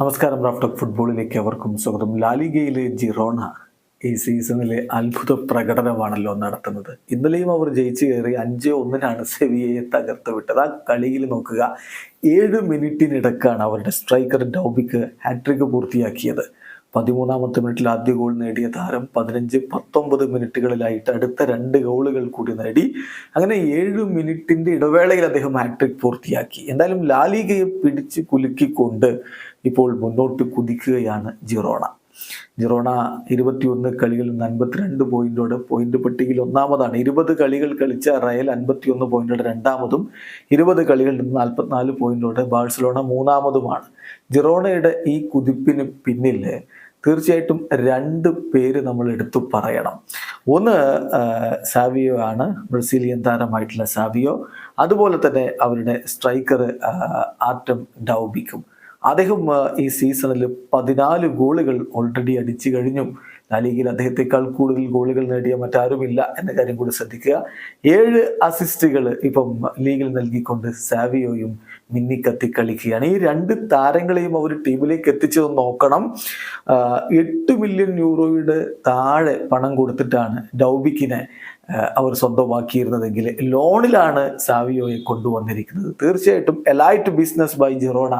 നമസ്കാരം റാഫ്റ്റോക്ക് ഫുട്ബോളിലേക്ക് അവർക്കും സ്വാഗതം. ലാലിഗയിലെ ജിറോണ ഈ സീസണിലെ അത്ഭുത പ്രകടനമാണല്ലോ നടത്തുന്നത്. ഇന്നലെയും അവർ ജയിച്ചു കയറി അഞ്ച് ഒന്നിനാണ് സെവിയയെ തകർത്ത് വിട്ടത്. ആ കളിയിൽ നോക്കുക ഏഴ് മിനിറ്റിനിടക്കാണ് അവരുടെ സ്ട്രൈക്കർ ഡൗബിക്ക് ഹാട്രിക് പൂർത്തിയാക്കിയത്. പതിമൂന്നാമത്തെ മിനിറ്റിൽ ആദ്യ ഗോൾ നേടിയ താരം പതിനഞ്ച് പത്തൊമ്പത് മിനിറ്റുകളിലായിട്ട് അടുത്ത രണ്ട് ഗോളുകൾ കൂടി നേടി. അങ്ങനെ ഏഴ് മിനിറ്റിന്റെ ഇടവേളയിൽ അദ്ദേഹം ഹാട്രിക് പൂർത്തിയാക്കി. എന്തായാലും ലാലികയെ പിടിച്ച് കുലുക്കിക്കൊണ്ട് ഇപ്പോൾ മുന്നോട്ട് കുതിക്കുകയാണ് ജിറോണ. ജിറോണ ഇരുപത്തിയൊന്ന് കളികളിൽ നിന്ന് അൻപത്തിരണ്ട് പോയിന്റോടെ പോയിന്റ് പട്ടികയിൽ ഒന്നാമതാണ്. ഇരുപത് കളികൾ കളിച്ച റയൽ അൻപത്തിയൊന്ന് പോയിന്റോടെ രണ്ടാമതും ഇരുപത് കളികളിൽ നിന്ന് നാൽപ്പത്തിനാല് പോയിന്റോടെ ബാഴ്സലോണ മൂന്നാമതുമാണ്. ജിറോണയുടെ ഈ കുതിപ്പിന് പിന്നിൽ തീർച്ചയായിട്ടും രണ്ട് പേര് നമ്മൾ എടുത്തു പറയണം. ഒന്ന് സാവിയോ ആണ്. ബ്രസീലിയൻ താരമായിട്ടുള്ള സാവിയോ. അതുപോലെ തന്നെ അവരുടെ സ്ട്രൈക്കർ ആറ്റം ഡൗബിക്കും. അദ്ദേഹം ഈ സീസണിൽ പതിനാല് ഗോളുകൾ ഓൾറെഡി അടിച്ചു കഴിഞ്ഞു. ലാലിഗയിൽ അദ്ദേഹത്തെക്കാൾ കൂടുതൽ ഗോളുകൾ നേടിയ മറ്റാരുമില്ല എന്ന കാര്യം കൂടി ശ്രദ്ധിക്കുക. ഏഴ് അസിസ്റ്റുകൾ ഇപ്പം ലീഗിൽ നൽകിക്കൊണ്ട് സാവിയോയും മിന്നിക്കത്തി കളിക്കുകയാണ് ഈ രണ്ട് താരങ്ങളെയും അവർ ടീമിലേക്ക് എത്തിച്ചത് നോക്കണം. ആ, എട്ട് മില്യൺ യൂറോയുടെ താഴെ പണം കൊടുത്തിട്ടാണ് ഡൗബിക്കിനെ ആ, അവർ സ്വന്തമാക്കിയിരുന്നതെങ്കിൽ ലോണിലാണ് സാവിയോയെ കൊണ്ടുവന്നിരിക്കുന്നത്. തീർച്ചയായിട്ടും എലൈറ്റ് ബിസിനസ് ബൈ ജിറോണ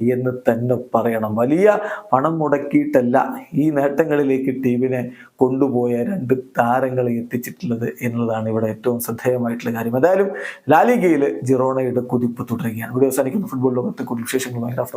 എന്ന് തന്നെ പറയണം. വലിയ പണം മുടക്കിയിട്ടല്ല ഈ നേട്ടങ്ങളിലേക്ക് ടീമിനെ കൊണ്ടുപോയ രണ്ട് താരങ്ങളെ എത്തിച്ചിട്ടുള്ളത് എന്നുള്ളതാണ് ഇവിടെ ഏറ്റവും ശ്രദ്ധേയമായിട്ടുള്ള കാര്യം. എന്തായാലും ലാലിഗയിൽ ജിറോണയുടെ കുതിപ്പ് തുടരുകയാണ്. ഇവിടെ അവസാനിക്കുന്ന. ഫുട്ബോൾ ലോകത്തെ കൂടുതൽ വിശേഷങ്ങളുമായി ഡോക്ടർ